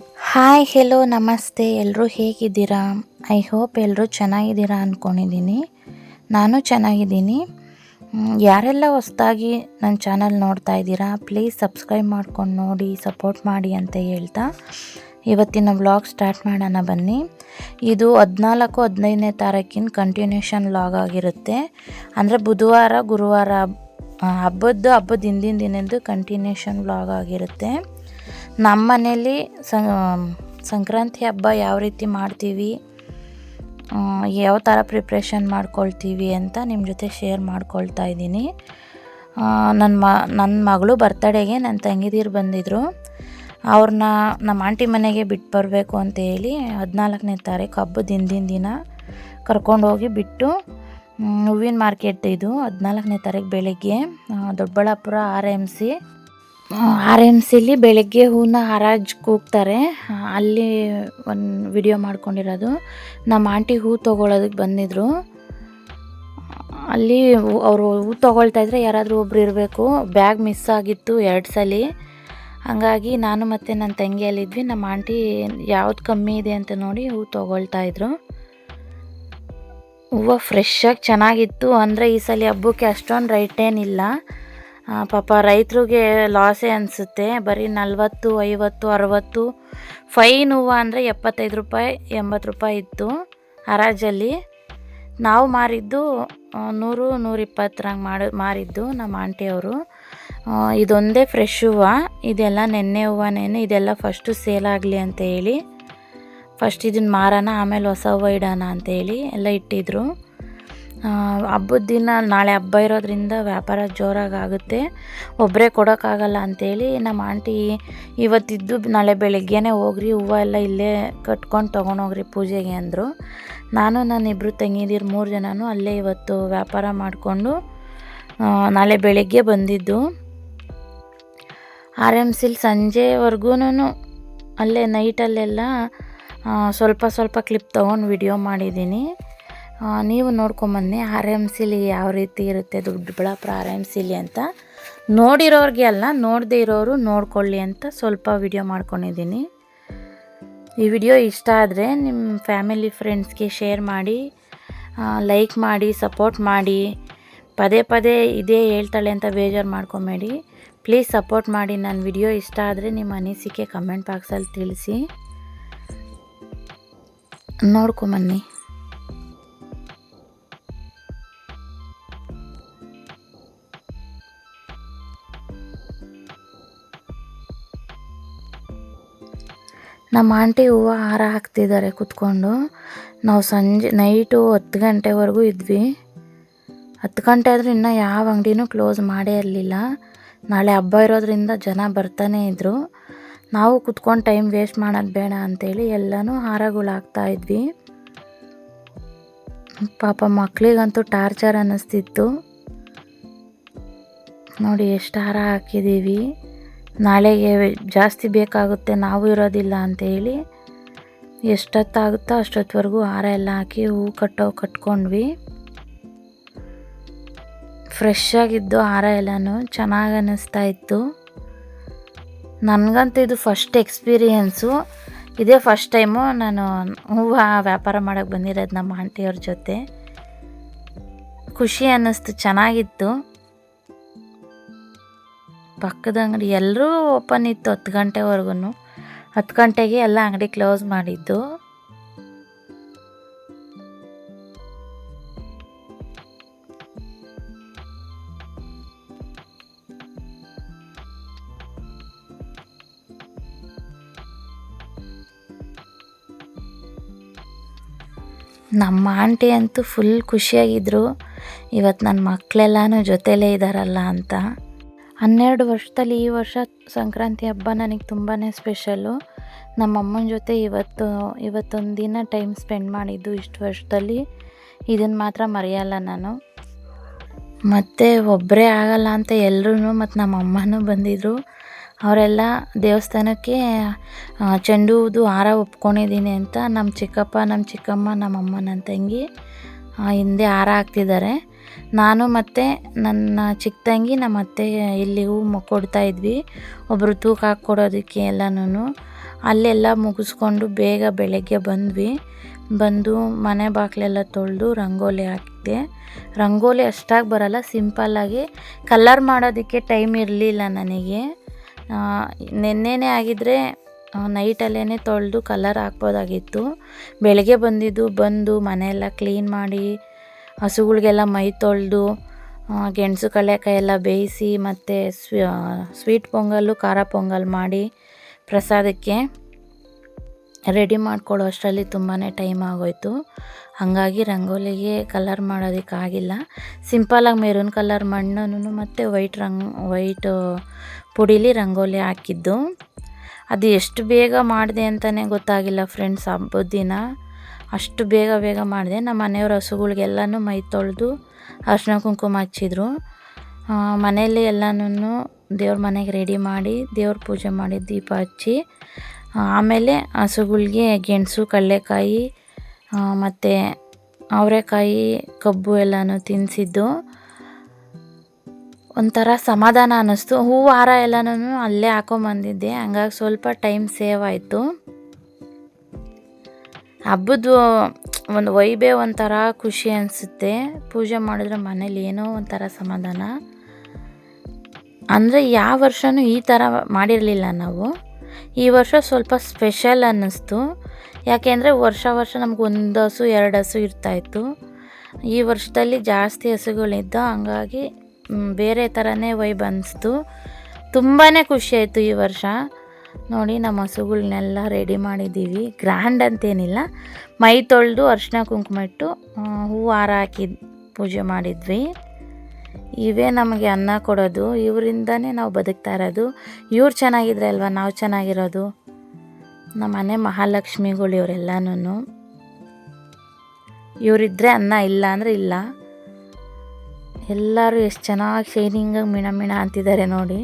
Hi hello ನಮಸ್ತೆ. ಎಲ್ಲರೂ ಹೇಗಿದ್ದೀರಾ? ಐ ಹೋಪ್ ಎಲ್ಲರೂ ಚೆನ್ನಾಗಿದ್ದೀರಾ ಅಂದ್ಕೊಂಡಿದ್ದೀನಿ ನಾನು ಚೆನ್ನಾಗಿದ್ದೀನಿ. ಯಾರೆಲ್ಲ ಹೊಸ್ದಾಗಿ ನನ್ನ ಚಾನಲ್ ನೋಡ್ತಾ ಇದ್ದೀರಾ ಪ್ಲೀಸ್ ಸಬ್ಸ್ಕ್ರೈಬ್ ಮಾಡ್ಕೊಂಡು ನೋಡಿ ಸಪೋರ್ಟ್ ಮಾಡಿ ಅಂತ ಹೇಳ್ತಾ ಇವತ್ತಿನ ವ್ಲಾಗ್ ಸ್ಟಾರ್ಟ್ ಮಾಡೋಣ ಬನ್ನಿ. ಇದು ಹದಿನಾಲ್ಕು, ಹದಿನೈದನೇ ತಾರೀಕಿನ ಕಂಟಿನ್ಯೂಷನ್ ವ್ಲಾಗ್ ಆಗಿರುತ್ತೆ. ಅಂದರೆ ಬುಧವಾರ, ಗುರುವಾರ ಹಬ್ಬದ್ದು ಹಬ್ಬದ ಹಿಂದಿನ ದಿನದ್ದು ಕಂಟಿನ್ಯೂಷನ್ ವ್ಲಾಗ್ ಆಗಿರುತ್ತೆ. ನಮ್ಮ ಮನೇಲಿ ಸಂಕ್ರಾಂತಿ ಹಬ್ಬ ಯಾವ ರೀತಿ ಮಾಡ್ತೀವಿ ಯಾವ ಥರ ಪ್ರಿಪ್ರೇಷನ್ ಮಾಡ್ಕೊಳ್ತೀವಿ ಅಂತ ನಿಮ್ಮ ಜೊತೆ ಶೇರ್ ಮಾಡ್ಕೊಳ್ತಾ ಇದ್ದೀನಿ. ನನ್ನ ಮ ನನ್ನ ಮಗಳು ಬರ್ತಡೇಗೆ ನನ್ನ ತಂಗಿದೀರು ಬಂದಿದ್ದರು ಅವ್ರನ್ನ ನಮ್ಮ ಆಂಟಿ ಮನೆಗೆ ಬಿಟ್ಟು ಬರಬೇಕು ಅಂತ ಹೇಳಿ ಹದಿನಾಲ್ಕನೇ ತಾರೀಕು ಹಬ್ಬದ ಹಿಂದಿನ ದಿನ ಕರ್ಕೊಂಡೋಗಿ ಬಿಟ್ಟು ಹೂವಿನ ಮಾರ್ಕೆಟ್ ಇದು ಹದಿನಾಲ್ಕನೇ ತಾರೀಕು ಬೆಳಗ್ಗೆ Doddaballapur R M C R M ಸಿಲಿ ಬೆಳಗ್ಗೆ ಹೂನ ಹರಾಜ್ ಕೂಗ್ತಾರೆ. ಅಲ್ಲಿ ಒಂದು ವಿಡಿಯೋ ಮಾಡ್ಕೊಂಡಿರೋದು. ನಮ್ಮ ಆಂಟಿ ಹೂ ತೊಗೊಳೋದಕ್ಕೆ ಬಂದಿದ್ರು. ಅಲ್ಲಿ ಅವರು ಹೂ ತೊಗೊಳ್ತಾ ಇದ್ರೆ ಯಾರಾದರೂ ಒಬ್ರು ಇರಬೇಕು. ಬ್ಯಾಗ್ ಮಿಸ್ ಆಗಿತ್ತು ಎರಡು ಸಲ. ಹಾಗಾಗಿ ನಾನು ಮತ್ತು ನನ್ನ ತಂಗಿಯಲ್ಲಿದ್ವಿ ನಮ್ಮ ಆಂಟಿ ಯಾವ್ದು ಕಮ್ಮಿ ಇದೆ ಅಂತ ನೋಡಿ ಹೂ ತೊಗೊಳ್ತಾ ಇದ್ರು. ಹೂವು ಫ್ರೆಶ್ಶಾಗಿ ಚೆನ್ನಾಗಿತ್ತು. ಅಂದರೆ ಈ ಸಲ ಹಬ್ಬಕ್ಕೆ ಅಷ್ಟೊಂದು ರೈಟ್ ಏನಿಲ್ಲ. ಪಾಪ ರೈತರಿಗೆ ಲಾಸೇ ಅನಿಸುತ್ತೆ. ಬರೀ ನಲ್ವತ್ತು, ಐವತ್ತು, ಅರವತ್ತು. ಫೈನ್ ಹೂವು ಅಂದರೆ ಎಪ್ಪತ್ತೈದು ರೂಪಾಯಿ, ಎಂಬತ್ತು ರೂಪಾಯಿ ಇತ್ತು ಹರಾಜಲ್ಲಿ. ನಾವು ಮಾರಿದ್ದು ನೂರು, ನೂರಿಪ್ಪತ್ತರಂಗೆ ಮಾಡಿ, ಮಾರಿದ್ದು ನಮ್ಮ ಆಂಟಿಯವರು. ಇದೊಂದೇ ಫ್ರೆಶ್ ಹೂವು. ಇದೆಲ್ಲ ನೆನ್ನೆ ಹೂವನೇನೆ, ಇದೆಲ್ಲ ಫಸ್ಟು ಸೇಲ್ ಆಗಲಿ ಅಂತ ಹೇಳಿ. ಫಸ್ಟ್ ಇದನ್ನು ಮಾರೋಣ, ಆಮೇಲೆ ಹೊಸ ಹೂವು ಇಡೋಣ ಅಂತೇಳಿ ಎಲ್ಲ ಇಟ್ಟಿದ್ರು. ಹಬ್ಬದ ದಿನ ನಾಳೆ ಹಬ್ಬ ಇರೋದ್ರಿಂದ ವ್ಯಾಪಾರ ಜೋರಾಗಿ ಆಗುತ್ತೆ ಒಬ್ಬರೇ ಕೊಡೋಕ್ಕಾಗಲ್ಲ ಅಂತೇಳಿ ನಮ್ಮ ಆಂಟಿ ಇವತ್ತಿದ್ದು ನಾಳೆ ಬೆಳಗ್ಗೆನೇ ಹೋಗ್ರಿ, ಹೂವು ಎಲ್ಲ ಇಲ್ಲೇ ಕಟ್ಕೊಂಡು ತೊಗೊಂಡೋಗ್ರಿ ಪೂಜೆಗೆ ಅಂದರು. ನಾನು, ನನ್ನ ಇಬ್ಬರು ತಂಗಿದಿರು ಮೂರು ಜನನೂ ಅಲ್ಲೇ ಇವತ್ತು ವ್ಯಾಪಾರ ಮಾಡಿಕೊಂಡು ನಾಳೆ ಬೆಳಗ್ಗೆ ಬಂದಿದ್ದು. ಆರ್ ಎಂ ಸಿಲ್ ಸಂಜೆವರೆಗೂ ಅಲ್ಲೇ ನೈಟಲ್ಲೆಲ್ಲ ಸ್ವಲ್ಪ ಸ್ವಲ್ಪ ಕ್ಲಿಪ್ ತೊಗೊಂಡು ವಿಡಿಯೋ ಮಾಡಿದ್ದೀನಿ. ನೀವು ನೋಡ್ಕೊಂಬನ್ನಿ. ಆರ್ ಎಂ ಸಿಲಿ ಯಾವ ರೀತಿ ಇರುತ್ತೆ ದೊಡ್ಡಬಳ್ಳಾಪುರ ಆರ್ ಎಂ ಸಿಲಿ ಅಂತ. ನೋಡಿರೋರಿಗೆ ಅಲ್ಲ, ನೋಡದೇ ಇರೋರು ನೋಡ್ಕೊಳ್ಳಿ ಅಂತ ಸ್ವಲ್ಪ ವಿಡಿಯೋ ಮಾಡ್ಕೊಂಡಿದ್ದೀನಿ. ಈ ವಿಡಿಯೋ ಇಷ್ಟ ಆದರೆ ನಿಮ್ಮ ಫ್ಯಾಮಿಲಿ ಫ್ರೆಂಡ್ಸ್ಗೆ ಶೇರ್ ಮಾಡಿ ಲೈಕ್ ಮಾಡಿ ಸಪೋರ್ಟ್ ಮಾಡಿ. ಪದೇ ಪದೇ ಇದೇ ಹೇಳ್ತಾಳೆ ಅಂತ ಬೇಜಾರು ಮಾಡ್ಕೊಬೇಡಿ. ಪ್ಲೀಸ್ ಸಪೋರ್ಟ್ ಮಾಡಿ. ನನ್ನ ವಿಡಿಯೋ ಇಷ್ಟ ಆದರೆ ನಿಮ್ಮ ಅನಿಸಿಕೆ ಕಮೆಂಟ್ ಬಾಕ್ಸಲ್ಲಿ ತಿಳಿಸಿ. ನೋಡ್ಕೊಂಬನ್ನಿ. ನಮ್ಮ ಆಂಟಿ ಹೂವು ಹಾರ ಹಾಕ್ತಿದ್ದಾರೆ ಕುತ್ಕೊಂಡು. ನಾವು ಸಂಜೆ, ನೈಟು ಹತ್ತು ಗಂಟೆವರೆಗೂ ಇದ್ವಿ. ಹತ್ತು ಗಂಟೆ ಆದರೂ ಇನ್ನೂ ಯಾವ ಅಂಗಡಿನೂ ಕ್ಲೋಸ್ ಮಾಡೇ ಇರಲಿಲ್ಲ. ನಾಳೆ ಹಬ್ಬ ಇರೋದ್ರಿಂದ ಜನ ಬರ್ತಾನೇ ಇದ್ದರು ನಾವು ಕುತ್ಕೊಂಡು ಟೈಮ್ ವೇಸ್ಟ್ ಮಾಡೋದು ಬೇಡ ಅಂತೇಳಿ ಎಲ್ಲನೂ ಹಾರಗಳು ಹಾಕ್ತಾ ಇದ್ವಿ. ಪಾಪ ಮಕ್ಕಳಿಗಂತೂ ಟಾರ್ಚರ್ ಅನ್ನಿಸ್ತಿತ್ತು. ನೋಡಿ ಎಷ್ಟು ಹಾರ ಹಾಕಿದ್ದೀವಿ. ನಾಳೆಗೆ ಜಾಸ್ತಿ ಬೇಕಾಗುತ್ತೆ, ನಾವು ಇರೋದಿಲ್ಲ ಅಂತೇಳಿ ಎಷ್ಟೊತ್ತಾಗುತ್ತೋ ಅಷ್ಟೊತ್ತವರೆಗೂ ಹಾರ ಎಲ್ಲ ಹಾಕಿ ಹೂವು ಕಟ್ಟೋ ಕಟ್ಕೊಂಡ್ವಿ. ಫ್ರೆಶ್ ಆಗಿದ್ದು ಹಾರ ಎಲ್ಲನೂ ಚೆನ್ನಾಗಿ ಅನ್ನಿಸ್ತಾ ಇತ್ತು. ನನಗಂತೂ ಇದು ಫಸ್ಟ್ ಎಕ್ಸ್ಪೀರಿಯೆನ್ಸು ಇದೇ ಫಸ್ಟ್ ಟೈಮು ನಾನು ಹೂವು ವ್ಯಾಪಾರ ಮಾಡೋಕ್ಕೆ ಬಂದಿರೋದು ನಮ್ಮ ಆಂಟಿಯವ್ರ ಜೊತೆ. ಖುಷಿ ಅನ್ನಿಸ್ತು, ಚೆನ್ನಾಗಿತ್ತು. ಪಕ್ಕದ ಅಂಗಡಿ ಎಲ್ಲರೂ ಓಪನ್ ಇತ್ತು ಹತ್ತು ಗಂಟೆವರೆಗೂ ಹತ್ತು ಗಂಟೆಗೆ ಎಲ್ಲ ಅಂಗಡಿ ಕ್ಲೋಸ್ ಮಾಡಿದ್ದು. ನಮ್ಮ ಆಂಟಿ ಅಂತೂ ಫುಲ್ ಖುಷಿಯಾಗಿದ್ದರು ಇವತ್ತು ನನ್ನ ಮಕ್ಕಳೆಲ್ಲನೂ ಜೊತೆಲೇ ಇದ್ದಾರಲ್ಲ ಅಂತ. ಹನ್ನೆರಡು ವರ್ಷದಲ್ಲಿ ಈ ವರ್ಷ ಸಂಕ್ರಾಂತಿ ಹಬ್ಬ ನನಗೆ ತುಂಬಾ ಸ್ಪೆಷಲ್ಲು. ನಮ್ಮ ಅಮ್ಮನ ಜೊತೆ ಇವತ್ತು, ಇವತ್ತೊಂದು ದಿನ ಟೈಮ್ ಸ್ಪೆಂಡ್ ಮಾಡಿದ್ದು ಇಷ್ಟು ವರ್ಷದಲ್ಲಿ. ಇದನ್ನು ಮಾತ್ರ ಮರೆಯಲ್ಲ ನಾನು. ಮತ್ತು ಒಬ್ಬರೇ ಆಗಲ್ಲ ಅಂತ ಎಲ್ಲರೂ ಮತ್ತು ನಮ್ಮ ಅಮ್ಮನೂ ಬಂದಿದ್ದರು ಅವರೆಲ್ಲ ದೇವಸ್ಥಾನಕ್ಕೆ ಚೆಂಡು ಹೂದು ಹಾರ ಒಪ್ಕೊಂಡಿದ್ದೀನಿ ಅಂತ ನಮ್ಮ ಚಿಕ್ಕಪ್ಪ ನಮ್ಮ ಚಿಕ್ಕಮ್ಮ ನಮ್ಮ ಅಮ್ಮ ನನ್ನ ತಂಗಿ ಹಿಂದೆ ಹಾರ ಹಾಕ್ತಿದ್ದಾರೆ. ನಾನು ಮತ್ತು ನನ್ನ ಚಿಕ್ಕ ತಂಗಿ, ನಮ್ಮ ಅತ್ತೆ ಇಲ್ಲಿ ಹೂ ಮ- ಕೊಡ್ತಾ ಇದ್ವಿ. ಒಬ್ಬರು ತೂಕ ಹಾಕ್ಕೊಡೋದಕ್ಕೆ ಎಲ್ಲನೂ ಅಲ್ಲೆಲ್ಲ ಮುಗಿಸ್ಕೊಂಡು ಬೇಗ ಬೆಳಗ್ಗೆ ಬಂದ್ವಿ. ಬಂದು ಮನೆ ಬಾಗಿಲೆಲ್ಲ ತೊಳೆದು ರಂಗೋಲಿ ಹಾಕಿದೆ ರಂಗೋಲಿ ಅಷ್ಟಾಗಿ ಬರಲ್ಲ ಸಿಂಪಲ್ಲಾಗಿ ಕಲರ್ ಮಾಡೋದಕ್ಕೆ ಟೈಮ್ ಇರಲಿಲ್ಲ ನನಗೆ. ನಿನ್ನೆನೇ ಆಗಿದ್ದರೆ ನೈಟಲ್ಲೇ ತೊಳೆದು ಕಲರ್ ಹಾಕ್ಬೋದಾಗಿತ್ತು. ಬೆಳಗ್ಗೆ ಬಂದಿದ್ದು ಬಂದು ಮನೆಯೆಲ್ಲ ಕ್ಲೀನ್ ಮಾಡಿ ಹಸುಗಳಿಗೆಲ್ಲ ಮೈ ತೊಳೆದು ಗೆಣಸು ಕಡಲೆಕಾಯಿ ಎಲ್ಲ ಬೇಯಿಸಿ ಮತ್ತು ಸ್ವೀಟ್ ಪೊಂಗಲ್ಲು, ಖಾರ ಪೊಂಗಲ್ ಮಾಡಿ ಪ್ರಸಾದಕ್ಕೆ ರೆಡಿ ಮಾಡ್ಕೊಳ್ಳೋ ಅಷ್ಟರಲ್ಲಿ ತುಂಬಾ ಟೈಮ್ ಆಗೋಯ್ತು. ಹಾಗಾಗಿ ರಂಗೋಲಿಗೆ ಕಲರ್ ಮಾಡೋದಕ್ಕಾಗಿಲ್ಲ ಸಿಂಪಲಾಗಿ ಮೆರೂನ್ ಕಲರ್ ಮಣ್ಣನ್ನು ಮತ್ತು ವೈಟ್ ರಂಗ್ ವೈಟ್ ಪುಡೀಲಿ ರಂಗೋಲಿ ಹಾಕಿದ್ದು. ಅದು ಎಷ್ಟು ಬೇಗ ಮಾಡಿದೆ ಅಂತಲೇ ಗೊತ್ತಾಗಿಲ್ಲ ಫ್ರೆಂಡ್ಸ್ ಹಬ್ಬದ ದಿನ. ಅಷ್ಟು ಬೇಗ ಬೇಗ ಮಾಡಿದೆ. ನಮ್ಮ ಮನೆಯವ್ರ ಹಸುಗಳಿಗೆಲ್ಲನೂ ಮೈ ತೊಳೆದು ಅರ್ಶಿನ ಕುಂಕುಮ ಹಚ್ಚಿದ್ರು. ಮನೆಯಲ್ಲಿ ಎಲ್ಲನೂ ದೇವ್ರ ಮನೆಗೆ ರೆಡಿ ಮಾಡಿ, ದೇವ್ರ ಪೂಜೆ ಮಾಡಿ ದೀಪ ಹಚ್ಚಿ ಆಮೇಲೆ ಹಸುಗಳಿಗೆ ಗೆಣಸು, ಕಡಲೆಕಾಯಿ ಮತ್ತು ಅವರೆಕಾಯಿ, ಕಬ್ಬು ಎಲ್ಲನೂ ತಿನ್ನಿಸಿದ್ದು ಒಂಥರ ಸಮಾಧಾನ ಅನ್ನಿಸ್ತು. ಹೂವು ಹಾರ ಎಲ್ಲನೂ ಅಲ್ಲೇ ಹಾಕೊಂಬಂದಿದ್ದೆ. ಹಂಗಾಗಿ ಸ್ವಲ್ಪ ಟೈಮ್ ಸೇವ್ ಆಯಿತು. ಹಬ್ಬದ ಒಂದು ವೈಬೇ ಒಂಥರ ಖುಷಿ ಅನಿಸುತ್ತೆ. ಪೂಜೆ ಮಾಡಿದ್ರೆ ಮನೇಲಿ ಏನೋ ಒಂಥರ ಸಮಾಧಾನ. ಅಂದರೆ ಯಾವ ವರ್ಷವೂ ಈ ಥರ ಮಾಡಿರಲಿಲ್ಲ ನಾವು. ಈ ವರ್ಷ ಸ್ವಲ್ಪ ಸ್ಪೆಷಲ್ ಅನ್ನಿಸ್ತು. ಯಾಕೆಂದರೆ ವರ್ಷ ವರ್ಷ ನಮ್ಗೆ ಒಂದು ಹಸು, ಎರಡು ಹಸು ಇರ್ತಾಯಿತ್ತು ಈ ವರ್ಷದಲ್ಲಿ ಜಾಸ್ತಿ ಹಸುಗಳಿದ್ದು, ಹಂಗಾಗಿ ಬೇರೆ ಥರನೇ ವೈಬ್ ಅನ್ನಿಸ್ತು ತುಂಬಾ ಖುಷಿಯಾಯಿತು ಈ ವರ್ಷ. ನೋಡಿ ನಮ್ಮ ಹಸುಗಳನ್ನೆಲ್ಲ ರೆಡಿ ಮಾಡಿದ್ದೀವಿ. ಗ್ರ್ಯಾಂಡ್ ಅಂತೇನಿಲ್ಲ. ಮೈ ತೊಳೆದು ಅರ್ಶಿನ ಕುಂಕುಮ ಇಟ್ಟು ಹೂವು ಹಾರ ಹಾಕಿ ಪೂಜೆ ಮಾಡಿದ್ವಿ. ಇವೇ ನಮಗೆ ಅನ್ನ ಕೊಡೋದು. ಇವರಿಂದನೇ ನಾವು ಬದುಕ್ತಾ ಇರೋದು. ಇವ್ರು ಚೆನ್ನಾಗಿದ್ರೆ ಅಲ್ವಾ? ನಾವು ಚೆನ್ನಾಗಿರೋದು. ನಮ್ಮ ಮನೆ ಮಹಾಲಕ್ಷ್ಮಿಗಳು ಇವರೆಲ್ಲನೂ ಇವರಿದ್ದರೆ ಅನ್ನ ಇಲ್ಲ ಅಂದರೆ ಇಲ್ಲ. ಎಲ್ಲರೂ ಎಷ್ಟು ಚೆನ್ನಾಗಿ ಶೈನಿಂಗಾಗಿ ಮಿಣ ಮಿಣ ಅಂತಿದ್ದಾರೆ ನೋಡಿ.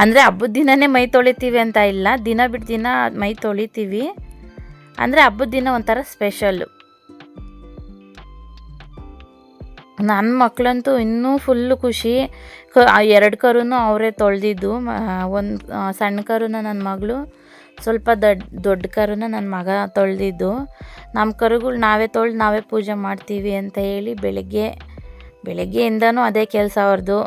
ಅಂದರೆ ಹಬ್ಬದ ದಿನವೇ ಮೈ ತೊಳಿತೀವಿ ಅಂತ ಇಲ್ಲ, ದಿನ ಬಿಟ್ಟು ದಿನ ಮೈ ತೊಳಿತೀವಿ. ಅಂದರೆ ಹಬ್ಬದ ದಿನ ಒಂಥರ ಸ್ಪೆಷಲ್ಲು ನನ್ನ ಮಕ್ಕಳಂತೂ ಇನ್ನೂ ಫುಲ್ಲು ಖುಷಿ. ಕ ಎರಡು ಕರೂ ಅವರೇ ತೊಳೆದಿದ್ದು ಒಂದು ಸಣ್ಣ ಕರುನ ನನ್ನ ಮಗಳು, ಸ್ವಲ್ಪ ದೊಡ್ಡ ದೊಡ್ಡ ಕರುನ ನನ್ನ ಮಗ ತೊಳೆದಿದ್ದು. ನಮ್ಮ ಕರುಗಳು ನಾವೇ ತೊಳೆದು ನಾವೇ ಪೂಜೆ ಮಾಡ್ತೀವಿ ಅಂತ ಹೇಳಿ ಬೆಳಗ್ಗೆ ಬೆಳಗ್ಗೆಯಿಂದನೂ ಅದೇ ಕೆಲಸ ಅವ್ರದ್ದು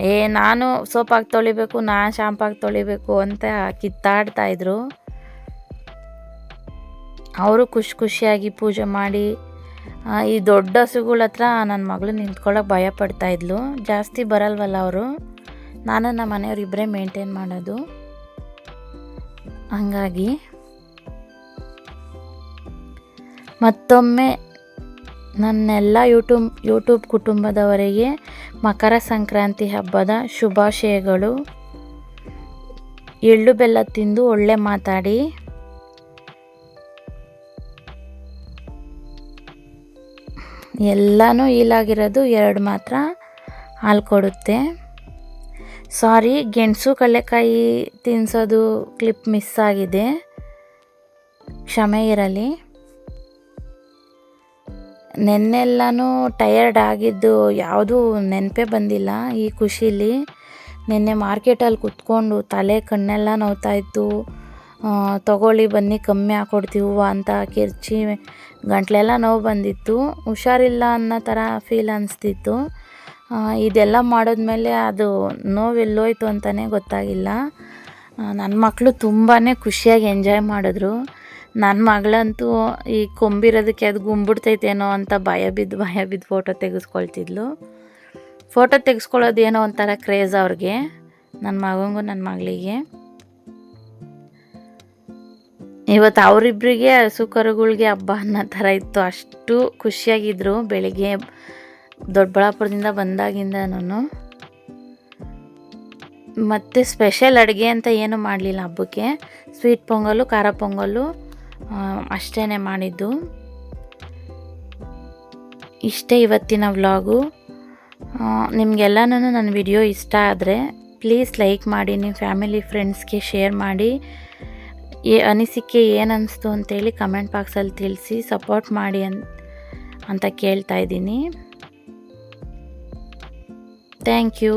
ಏ, ನಾನು ಸೋಪಾಗಿ ತೊಳಿಬೇಕು, ನಾನು ಶಾಂಪಾಗಿ ತೊಳಿಬೇಕು ಅಂತ ಕಿತ್ತಾಡ್ತಾಯಿದ್ರು ಅವರು ಖುಷಿ ಖುಷಿಯಾಗಿ ಪೂಜೆ ಮಾಡಿ ಈ ದೊಡ್ಡ ಹಸುಗಳ ಹತ್ರ ನನ್ನ ಮಗಳು ನಿಂತ್ಕೊಳ್ಳೋಕೆ ಭಯ ಪಡ್ತಾಯಿದ್ಲು ಜಾಸ್ತಿ ಬರಲ್ವಲ್ಲ ಅವರು? ನಾನು ನಮ್ಮ ಮನೆಯವ್ರು ಇಬ್ಬರೇ ಮೇಂಟೈನ್ ಮಾಡೋದು. ಹಾಗಾಗಿ ಮತ್ತೊಮ್ಮೆ ನನ್ನೆಲ್ಲ ಯೂಟ್ಯೂಬ್ ಯೂಟ್ಯೂಬ್ ಕುಟುಂಬದವರಿಗೆ ಮಕರ ಸಂಕ್ರಾಂತಿ ಹಬ್ಬದ ಶುಭಾಶಯಗಳು. ಎಳ್ಳು ಬೆಲ್ಲ ತಿಂದು ಒಳ್ಳೆ ಮಾತಾಡಿ. ಎಲ್ಲನೂ ಈಲಾಗಿರೋದು ಎರಡು ಮಾತ್ರ ಹಾಲು ಕೊಡುತ್ತೆ. ಸಾರಿ, ಗೆಣಸು ಕಡಲೆಕಾಯಿ ತಿನ್ನಿಸೋದು ಕ್ಲಿಪ್ ಮಿಸ್ ಆಗಿದೆ. ಕ್ಷಮೆ ಇರಲಿ. ನೆನ್ನೆಲ್ಲನೂ ಟಯರ್ಡ್ ಆಗಿದ್ದು ಯಾವುದೂ ನೆನಪೇ ಬಂದಿಲ್ಲ ಈ ಖುಷೀಲಿ. ನಿನ್ನೆ ಮಾರ್ಕೆಟಲ್ಲಿ ಕುತ್ಕೊಂಡು ತಲೆ ಕಣ್ಣೆಲ್ಲ ನೋವ್ತಾಯಿತ್ತು ತಗೊಳ್ಳಿ ಬನ್ನಿ, ಕಮ್ಮಿ ಹಾಕ್ಕೊಡ್ತೀವ ಅಂತ ಕಿರ್ಚಿ ಗಂಟ್ಲೆಲ್ಲ ನೋವು ಬಂದಿತ್ತು. ಹುಷಾರಿಲ್ಲ ಅನ್ನೋ ಥರ ಫೀಲ್ ಅನಿಸ್ತಿತ್ತು. ಇದೆಲ್ಲ ಮಾಡಿದ್ಮೇಲೆ ಅದು ನೋವು ಎಲ್ಲೋಯ್ತು ಅಂತಲೇ ಗೊತ್ತಾಗಿಲ್ಲ ನನ್ನ ಮಕ್ಕಳು ತುಂಬಾ ಖುಷಿಯಾಗಿ ಎಂಜಾಯ್ ಮಾಡಿದ್ರು. ನನ್ನ ಮಗಳಂತೂ ಈ ಕೊಂಬಿರೋದಕ್ಕೆ ಅದು ಗುಂಬಿಡ್ತೈತೇನೋ ಅಂತ ಭಯ ಬಿದ್ದು ಭಯ ಬಿದ್ದು ಫೋಟೋ ತೆಗೆಸ್ಕೊಳ್ತಿದ್ಲು. ಫೋಟೋ ತೆಗೆಸ್ಕೊಳ್ಳೋದು ಏನೋ ಒಂಥರ ಕ್ರೇಜ್ ಅವ್ರಿಗೆ ನನ್ನ ಮಗಂಗೂ ನನ್ನ ಮಗಳಿಗೆ. ಇವತ್ತು ಅವರಿಬ್ಬರಿಗೆ ಹಸು ಕರುಗಳಿಗೆ ಹಬ್ಬ ಅನ್ನೋ ಥರ ಇತ್ತು. ಅಷ್ಟು ಖುಷಿಯಾಗಿದ್ದರು ಬೆಳಿಗ್ಗೆ ದೊಡ್ಡಬಳ್ಳಾಪುರದಿಂದ ಬಂದಾಗಿಂದ ನಾನು ಮತ್ತು ಸ್ಪೆಷಲ್ ಅಡುಗೆ ಅಂತ ಏನು ಮಾಡಲಿಲ್ಲ ಹಬ್ಬಕ್ಕೆ. ಸ್ವೀಟ್ ಪೊಂಗಲ್ಲು ಖಾರ ಪೊಂಗಲ್ಲು ಅಷ್ಟೇ ಮಾಡಿದ್ದು. ಇಷ್ಟೇ ಇವತ್ತಿನ ವ್ಲಾಗು. ನಿಮಗೆಲ್ಲನೂ ನನ್ನ ವಿಡಿಯೋ ಇಷ್ಟ ಆದರೆ ಪ್ಲೀಸ್ ಲೈಕ್ ಮಾಡಿ, ನಿಮ್ಮ ಫ್ಯಾಮಿಲಿ ಫ್ರೆಂಡ್ಸ್ಗೆ ಶೇರ್ ಮಾಡಿ. ಏ ಅನಿಸಿಕೆ ಏನು ಅನ್ನಿಸ್ತು ಅಂತೇಳಿ ಕಮೆಂಟ್ ಬಾಕ್ಸಲ್ಲಿ ತಿಳಿಸಿ ಸಪೋರ್ಟ್ ಮಾಡಿ ಅಂತ ಕೇಳ್ತಾ ಇದ್ದೀನಿ. Thank you.